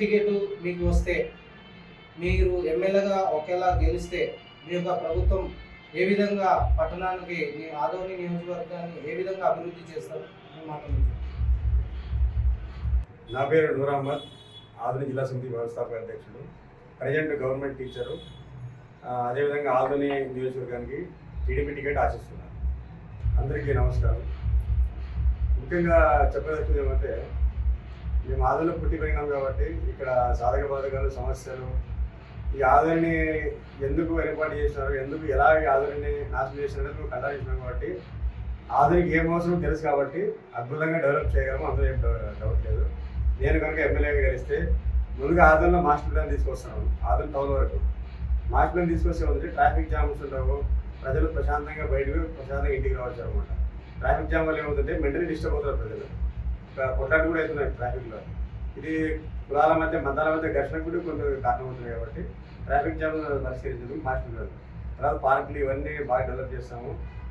Ticket మీకు వస్తే మీరు ఎమ్మెల్యేగా ఒకేలా గెలిస్తే మీ యొక్క ప్రభుత్వం ఏ విధంగా పట్టణానికి మీ ఆదోని నియోజకవర్గాన్ని ఏ విధంగా అభివృద్ధి చేస్తారు? మీ నా పేరు నూర్ అహ్మద్ ఆధునిక జిల్లా సమితి వ్యవస్థాపక అధ్యక్షుడు. Present government teacher. అదేవిధంగా ఆధుని నియోజకవర్గానికి టీడీపీ టికెట్ ఆశిస్తున్నాను. అందరికీ నమస్కారం. ముఖ్యంగా చెప్పదలుచుకుంది ఏమంటే మేము ఆదులో పుట్టి పెరిగినాం కాబట్టి ఇక్కడ సాధక బాధకాలు సమస్యలు ఈ ఆదరణని ఎందుకు ఏర్పాటు చేసినారు ఎందుకు ఎలా ఈ ఆదరణని నాశనం చేసినారు మేము కండాలించినాం కాబట్టి ఆధునిక ఏం అవసరం తెలుసు కాబట్టి అద్భుతంగా డెవలప్ చేయగలము అందులో ఏం డౌట్ లేదు. నేను కనుక ఎమ్మెల్యేగా గెలిస్తే ముందుగా ఆదరణలో మాస్టర్ ప్లాన్ తీసుకొస్తాను ఆదరణ టౌన్ వరకు. మాస్టర్ ప్లాన్ తీసుకొస్తే ఉంటే ట్రాఫిక్ జామ్స్ ఉండవు ప్రజలు ప్రశాంతంగా బయటకు ప్రశాంతంగా ఇంటికి రావచ్చు అనమాట ట్రాఫిక్ జామ్ వల్ల ఏమవుతుంటే మెంటలీ డిస్టర్బ్ అవుతారు ప్రజలు. కొట్లాటి కూడా అవుతున్నాయి ట్రాఫిక్లో. ఇది కులాల మధ్య మతాల మధ్య ఘర్షణ కూడా కొన్ని కారణమవుతున్నాయి కాబట్టి ట్రాఫిక్ జామ్ పరిష్కరించేందుకు మాస్టర్ ప్లాన్ తర్వాత పార్కులు ఇవన్నీ బాగా డెవలప్ చేస్తాము.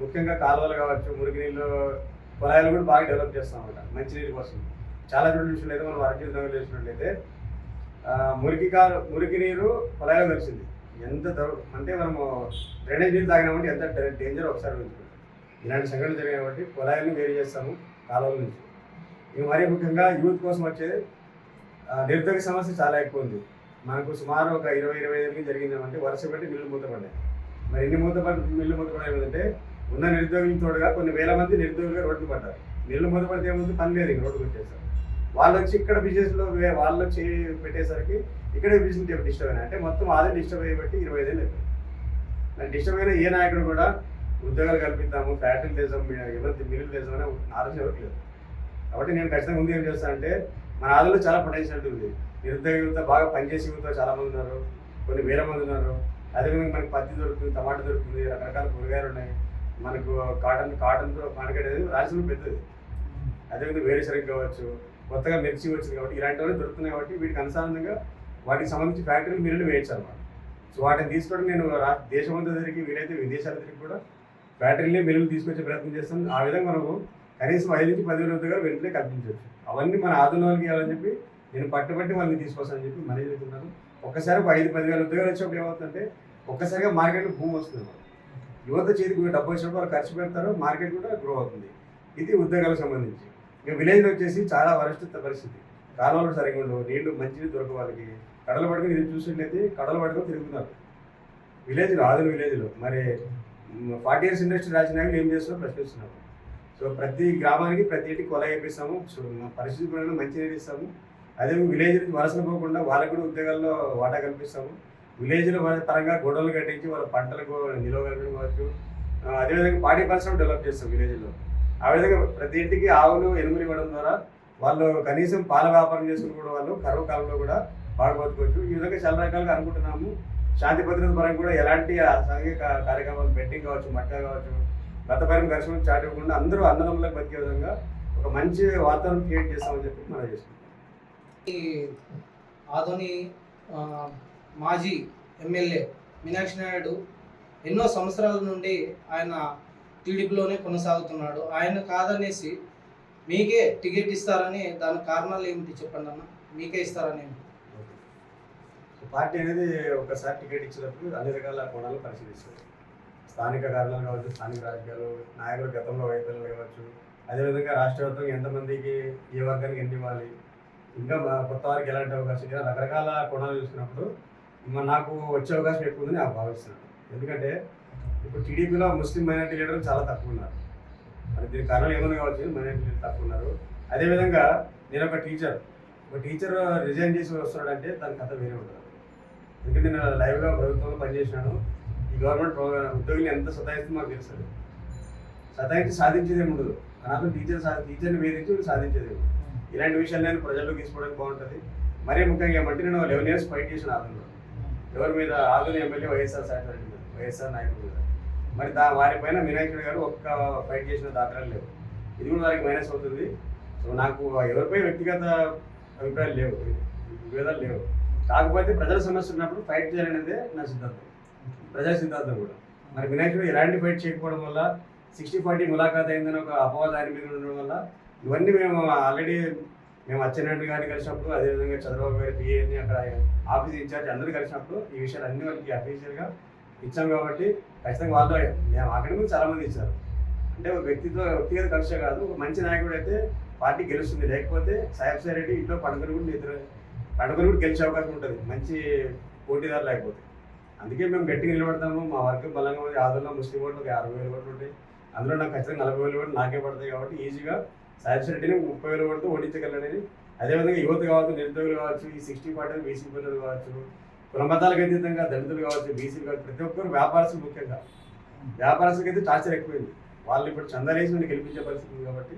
ముఖ్యంగా కాలువలు కావచ్చు మురికినీళ్ళు పొలాలు కూడా బాగా డెవలప్ చేస్తాం అన్నమాట మంచినీళ్ళ కోసం. చాలా చోట్ల చూసినట్లయితే మనం అరచేతి నగర్ చూసినట్లయితే మురికి కాలు మురికి నీరు పొలాలు కలిసింది ఎంత అంటే మనము డ్రైనేజ్ నీళ్ళు తాగినామంటే ఎంత డేంజర్ ఒకసారి ఊహించుకోండి ఇలాంటి సంఘటనలు జరిగాయి కాబట్టి పొలాలను వేరు చేస్తాము కాలువల నుంచి. మరీ ముఖ్యంగా యూత్ కోసం వచ్చే ఆ, నిరుద్యోగ సమస్య చాలా ఎక్కువ ఉంది. మనకు సుమారు ఒక ఇరవై ఇరవై ఐదుకి జరిగిందంటే వరుస పెట్టి మిల్లు మూతపడ్డాయి. మరి ఎన్ని మూతపడి మిల్లు మూతపడ్డాయి ఏమంటే ఉన్న నిరుద్యోగులు తోడుగా కొన్ని వేల మంది నిరుద్యోగులుగా రోడ్డు పడ్డారు. మిల్లు మూతపడితే ఏముంది? పని లేదు ఇంక రోడ్డు పెట్టేశారు. వాళ్ళు వచ్చి ఇక్కడ బిజినెస్లో వాళ్ళు వచ్చి పెట్టేసరికి ఇక్కడే బిజినెస్ డిస్టర్బ్ అయినా? అంటే మొత్తం అదే డిస్టర్బ్ అయ్యబట్టి ఇరవై ఐదేళ్ళు అయిపోయింది డిస్టర్బ్ అయిన ఏ నాయకుడు కూడా ఉద్యోగాలు కల్పిద్దాము ఫ్యాక్టరీలు తెస్తాం ఎవరి మిల్లులు తెస్తాం అనే ఆలోచన ఎవరికి లేదు. కాబట్టి నేను ఖచ్చితంగా ముందు ఏం చేస్తానంటే మన ఆదిలో చాలా పొటెన్షియల్ ఉంది నిరుద్యోగ యువత బాగా పనిచేసే యువత చాలా మంది ఉన్నారు. కొన్ని వేల మంది ఉన్నారు. అదేవిధంగా మనకి పత్తి దొరుకుతుంది టమాటా దొరుకుతుంది రకరకాల కూరగాయలు ఉన్నాయి. మనకు కాటన్ కాటన్ మార్కెట్ అనేది రాయలసీమ పెద్దది. అదేవిధంగా వేరుశనగ కావచ్చు కొత్తగా మిర్చి వచ్చింది కాబట్టి ఇలాంటివన్నీ దొరుకుతున్నాయి కాబట్టి వీటికి అనుసారంగా వాటికి సంబంధించి ఫ్యాక్టరీలు మిల్లులు వేయచ్చు అనమాట సో వాటిని తీసుకోవడం నేను రా- దేశమంతా తిరిగి వీలైతే విదేశాల తిరిగి కూడా ఫ్యాక్టరీలే మిల్లులు తీసుకొచ్చే ప్రయత్నం చేస్తాను. ఆ విధంగా మనము కనీసం ఐదు నుంచి పదివేల ఉద్యోగాలు వెంటనే కల్పించవచ్చు. అవన్నీ మన ఆధునిక ఇవ్వాలని చెప్పి నేను పట్టుబట్టి వాళ్ళని తీసుకొస్తానని చెప్పి మనీ చెప్తున్నాను. ఒక్కసారి ఒక ఐదు పదివేల ఉద్యోగాలు వచ్చినప్పుడు ఏమవుతుందంటే ఒక్కసారిగా మార్కెట్లో భూమి వస్తుంది యువత చేతికి డబ్బు వచ్చినప్పుడు వాళ్ళు ఖర్చు పెడతారు మార్కెట్ కూడా గ్రో అవుతుంది. ఇది ఉద్యోగాలకు సంబంధించి. ఇక విలేజ్లో వచ్చేసి చాలా వరస్ట్ పరిస్థితి. కాలువలు సరిగ్గా ఉండవు నీళ్ళు మంచిది దొరకవు వాళ్ళకి. కడలు పట్టుకుని ఇది చూసినట్లయితే కడలు పట్టుకొని తిరుగుతున్నారు. విలేజ్లో ఆదుల విలేజ్లో. మరి ఫార్టీ ఇయర్స్ ఇండస్ట్రీ రాసిన ఏం చేస్తున్నారో ప్రశ్నిస్తున్నారు. సో ప్రతి గ్రామానికి ప్రతి ఇంటికి కొల వేపిస్తాము. సో మా పరిస్థితి పరంగా మంచి నేర్పిస్తాము అదే విలేజ్ నుంచి వలసలు పోకుండా వాళ్ళకు కూడా ఉద్యోగాల్లో వాటా కల్పిస్తాము. విలేజ్లో పరంగా గొడవలు కట్టించి వాళ్ళ పంటలకు నిల్వ కల్పించవచ్చు అదేవిధంగా పాడి పరిశ్రమ డెవలప్ చేస్తాం విలేజ్లో ఆ విధంగా ప్రతి ఇంటికి ఆవులు ఎనుములు ఇవ్వడం ద్వారా వాళ్ళు కనీసం పాల వ్యాపారం చేసుకుని కూడా వాళ్ళు కరువు కాలంలో కూడా బాగా ఈ విధంగా చాలా రకాలుగా అనుకుంటున్నాము. శాంతి భద్రత పరంగా కూడా ఎలాంటి సాంఘిక కార్యక్రమాలు బెట్టింగ్ కావచ్చు మట్ట కావచ్చు గతపరం ఘర్షణ చాటు ఇవ్వకుండా అందరూ అన్నదమ్ములకు బతికే విధంగా ఒక మంచి వాతావరణం క్రియేట్ చేస్తామని చెప్పి మనం చేసుకుంటాం ఈ ఆదోని ఆ, మాజీ ఎమ్మెల్యే మీనాక్షి నాయుడు ఎన్నో సంవత్సరాల నుండి ఆయన టీడీపీలోనే కొనసాగుతున్నాడు. ఆయన కాదనేసి మీకే టికెట్ ఇస్తారని దాని కారణాలు ఏమిటి చెప్పండి అన్న? మీకే ఇస్తారని పార్టీ అనేది ఒకసారి టికెట్ ఇచ్చినప్పుడు అన్ని రకాల కోణాలు పరిశీలిస్తుంది స్థానిక కారణాలు కావచ్చు స్థానిక రాజకీయాలు నాయకులు గతంలో వైఫల్యాలు కావచ్చు అదేవిధంగా రాష్ట్ర వ్యాప్తంగా ఎంతమందికి ఏ వర్గానికి ఎన్ని ఇవ్వాలి? ఇంకా కొత్త వారికి ఎలాంటి అవకాశం ఇలా రకరకాల కోణాలు చూసుకున్నప్పుడు నాకు వచ్చే అవకాశం ఎక్కువ ఉందని నేను భావిస్తున్నాను. ఎందుకంటే ఇప్పుడు టీడీపీలో ముస్లిం మైనార్టీ లీడర్లు చాలా తక్కువ ఉన్నారు. మరి దీనికి కారణాలు ఏమైనా కావచ్చు? మైనార్టీ లీడర్ తక్కువ ఉన్నారు. అదేవిధంగా నేను ఒక టీచర్. ఒక టీచర్ రిజైన్ చేసి వస్తున్నాడంటే దాని కథ వేరే ఉంటుంది. ఎందుకంటే నేను లైవ్గా ప్రభుత్వంలో పనిచేసినాను. గవర్నమెంట్ ఉద్యోగులు ఎంత సతాయిస్తే మాకు తెలుస్తుంది సతాయించి సాధించేది ఉండదు. అనాథం టీచర్ టీచర్ని వేధించి వీళ్ళు సాధించేది ఉండదు. ఇలాంటి విషయాలు నేను ప్రజల్లోకి తీసుకోవడానికి బాగుంటుంది. మరీ ముఖ్యంగా ఏమంటే నేను లెవెన్ ఇయర్స్ ఫైట్ చేసిన ఆదంలో ఎవరి మీద ఆదుని ఎమ్మెల్యే వైఎస్ఆర్ మీద వైఎస్ఆర్ నాయకుడి మీద. మరి దా వారిపైన వినాయకుడు గారు ఒక్క ఫైట్ చేసిన దాఖలాలు లేవు. ఇది కూడా వారికి మైనస్ అవుతుంది. సో నాకు ఎవరిపై వ్యక్తిగత అభిప్రాయాలు లేవు. విభేదాలు లేవు. కాకపోతే ప్రజల సమస్య ఉన్నప్పుడు ఫైట్ చేయాలనేదే నా సిద్ధాంతం. ప్రజా సిద్ధాంతం కూడా. మరి వినాయకుడు ఎలాంటి ఫైట్ చేయకపోవడం వల్ల సిక్స్టీ ఫార్టీ ములాఖాత్ అయిందని ఒక అపవాద దాని మీద ఉండడం వల్ల ఇవన్నీ మేము ఆల్రెడీ మేము అచ్చెన్నాయుడు గారిని కలిసినప్పుడు అదేవిధంగా చంద్రబాబు గారి పిఏని అక్కడ ఆఫీస్ ఇన్ఛార్జ్ అందరూ కలిసినప్పుడు ఈ విషయాలు అన్ని వాళ్ళకి అఫీషియల్గా ఇచ్చాం కాబట్టి ఖచ్చితంగా వాళ్ళు మేము అక్కడి నుంచి చాలామంది ఇచ్చారు. అంటే ఒక వ్యక్తితో వ్యక్తిగత కక్ష కాదు ఒక మంచి నాయకుడు అయితే పార్టీ గెలుస్తుంది. లేకపోతే సాహెబ్ రెడ్డి ఇంట్లో పండుగను కూడా నిద్ర పండుగను కూడా గెలిచే అవకాశం ఉంటుంది. మంచి పోటీదారు లేకపోతే. అందుకే మేము గట్టిగా నిలబడతాము. మా వర్గం బలంగా ఉంది. ఆదుల్లో ముస్లిం ఓట్లు ఒక అరవై వేలు ఓట్లు ఉంటాయి. అందులో నాకు ఖచ్చితంగా నలభై వేలు ఓట్లు నాకే పడతాయి కాబట్టి ఈజీగా సాహెబ్ రెడ్డిని ముప్పై వేలు ఓటుతో ఓడించగలనని. అదేవిధంగా యువత కావచ్చు నిరుద్యోగులు కావచ్చు ఈ సిక్స్టీ పార్టీ బీసీ పిల్లలు కావచ్చు కులమతాలకు అతీతంగా దళితులు కావచ్చు బీసీలు కావచ్చు ప్రతి ఒక్కరు వ్యాపారస్తులు ముఖ్యంగా. వ్యాపారస్తులకి అయితే టార్చర్ ఎక్కువైంది. వాళ్ళు ఇప్పుడు చందరేసి నేను గెలిపించే పరిస్థితి ఉంది కాబట్టి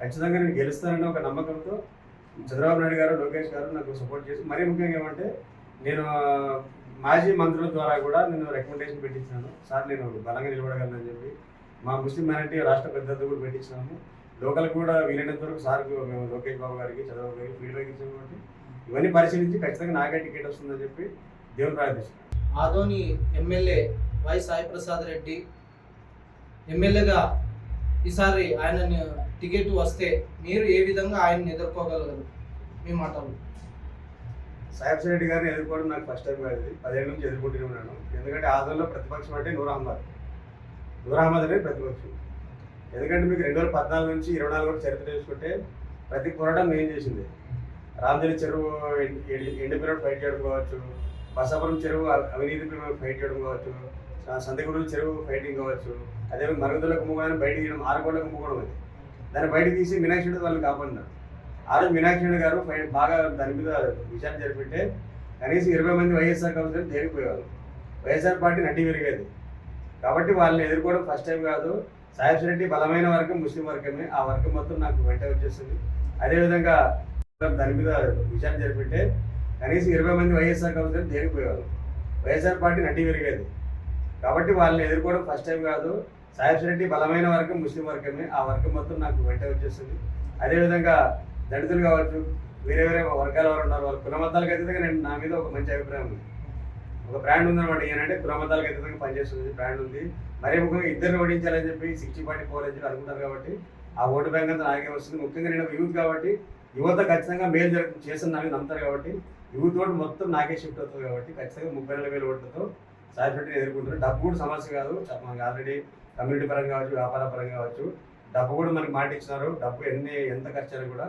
ఖచ్చితంగా నేను గెలుస్తానన్న ఒక నమ్మకంతో చంద్రబాబు నాయుడు గారు లోకేష్ గారు నాకు సపోర్ట్ చేసి మరీ ముఖ్యంగా ఏమంటే నేను మాజీ మంత్రుల ద్వారా కూడా నేను రికమెండేషన్ పెట్టించాను. సార్ నేను బలంగా నిలబడగలను చెప్పి. మా ముస్లిం మైనార్టీ రాష్ట్ర పెద్ద కూడా పెట్టించినాము లోకల్ కూడా వీలైనంత వరకు సార్ మేము లోకేష్ బాబు గారికి చంద్రబాబు గారికి ఫీడ్బ్యాక్ ఇచ్చాము కాబట్టి ఇవన్నీ పరిశీలించి ఖచ్చితంగా నాకే టికెట్ వస్తుందని చెప్పి దేవుని ప్రార్థిస్తున్నాను. ఆదోని ఎమ్మెల్యే వై సాయి ప్రసాద్ రెడ్డి ఎమ్మెల్యేగా ఈసారి ఆయన టికెట్ వస్తే మీరు ఏ విధంగా ఆయన్ని ఎదుర్కోగలరు? మీ మాటలు. సాహెబ్ రెడ్డి గారిని ఎదుర్కోవడం నాకు ఫస్ట్ టైం కాదు పదేళ్ళ నుంచి ఎదుర్కొంటూనే ఉన్నాను ఎందుకంటే ఆంధ్రలో ప్రతిపక్షం అంటే నూర్ అహ్మద్. నూర్ అహ్మద్ అనేది ప్రతిపక్షం. ఎందుకంటే మీకు రెండు వేల పద్నాలుగు నుంచి ఇరవై నాలుగు వరకు చరిత్ర చేసుకుంటే ప్రతి పోరాటం నేను చేసింది. రామజలి చెరువు ఎండిపోయినప్పుడు ఫైట్ చేయడం కావచ్చు బసాపురం చెరువు అవి- అవినీతి ఫైట్ చేయడం కావచ్చు స- చెరువు ఫైటింగ్ కావచ్చు అదే మరుగుదల కుంభకోణాన్ని బయట తీయడం ఆరుకోళ్ళ కుంభకోణం అది. దాన్ని బయట తీసి మీనాక్షి వాళ్ళని కాపాడినారు. ఆ రోజు మీనాక్షి రెడ్డి గారు బాగా దాని మీద విచారణ జరిపితే కనీసం ఇరవై మంది వైఎస్ఆర్ కౌన్సిలర్ తేలిపోయేవాళ్ళు వైఎస్ఆర్ పార్టీ నడ్డి పెరిగేది కాబట్టి వాళ్ళని ఎదుర్కోవడం ఫస్ట్ టైం కాదు. సాహెబ్ రెడ్డి బలమైన వర్గం ముస్లిం వర్గమే. ఆ వర్గం మొత్తం నాకు వెంట వచ్చేస్తుంది అదేవిధంగా దాని మీద విచారణ జరిపితే కనీసం ఇరవై మంది వైఎస్ఆర్ కౌన్సిలర్ తేలిపోయేవాళ్ళు వైఎస్ఆర్ పార్టీ నడ్డి పెరిగేది కాబట్టి వాళ్ళని ఎదుర్కోవడం ఫస్ట్ టైం కాదు. సాహెబ్ రెడ్డి బలమైన వర్గం ముస్లిం వర్గమే. ఆ వర్గం మొత్తం నాకు వెంట వచ్చేస్తుంది అదేవిధంగా దళితులు కావచ్చు వేరే వేరే వర్గాల వారు ఉన్నారు. వాళ్ళు కులమతాలకు అతీతంగా నేను నా మీద ఒక మంచి అభిప్రాయం ఉంది. ఒక బ్రాండ్ ఉందన్నమాట. ఏంటంటే కులమతాలకు అతీతంగా పనిచేస్తుంది బ్రాండ్ ఉంది. మరీ ముఖ్యంగా ఇద్దరిని ఓడించాలని చెప్పి సిక్స్టీ పార్టీ ఫోర్ అని చెప్పి అనుకుంటారు కాబట్టి ఆ ఓటు బ్యాంక్ అంతా నాకే వస్తుంది. ముఖ్యంగా నేను యూత్ కాబట్టి యువత ఖచ్చితంగా మేలు జరుగు చేస్తున్న నాకు నమ్ముతారు కాబట్టి యూత్ ఓటు మొత్తం నాకే షిఫ్ట్ అవుతుంది కాబట్టి ఖచ్చితంగా ముప్పై నాలుగు వేల ఓట్లతో సాయి ఎదుర్కొంటారు డబ్బు కూడా సమస్య కాదు. మనకి ఆల్రెడీ కమ్యూనిటీ పరంగా కావచ్చు వ్యాపార పరంగా కావచ్చు డబ్బు కూడా మనకి మాట ఇచ్చినారు. డబ్బు ఎన్ని ఎంత ఖర్చు కూడా